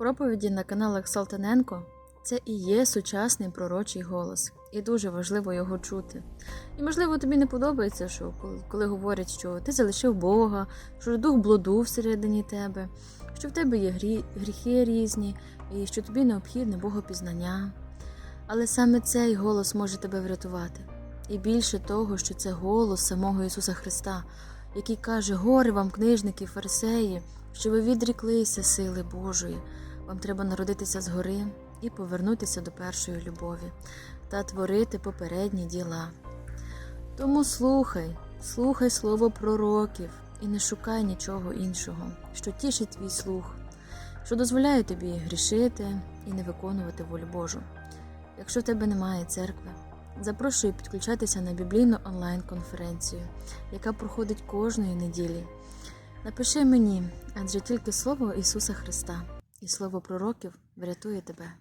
Проповіді на каналах Салтаненко це і є сучасний пророчий голос, і дуже важливо його чути. І можливо тобі не подобається, що коли- говорять, що ти залишив Бога, що дух блуду всередині тебе, що в тебе є грі... гріхи різні, і що тобі необхідне Богопізнання. Але саме цей голос може тебе врятувати. І більше того, що це голос самого Ісуса Христа, який каже: Горе вам, книжники, фарисеї, що ви відріклися сили Божої. Вам треба народитися згори і повернутися до першої любові та творити попередні діла. Тому слухай, слухай слово пророків і не шукай нічого іншого, що тішить твій слух, що дозволяє тобі грішити і не виконувати волю Божу. Якщо в тебе немає церкви, запрошую підключатися на біблійну онлайн-конференцію, яка проходить кожної неділі. Напиши мені, адже тільки слово Ісуса Христа і слово пророків врятує тебе.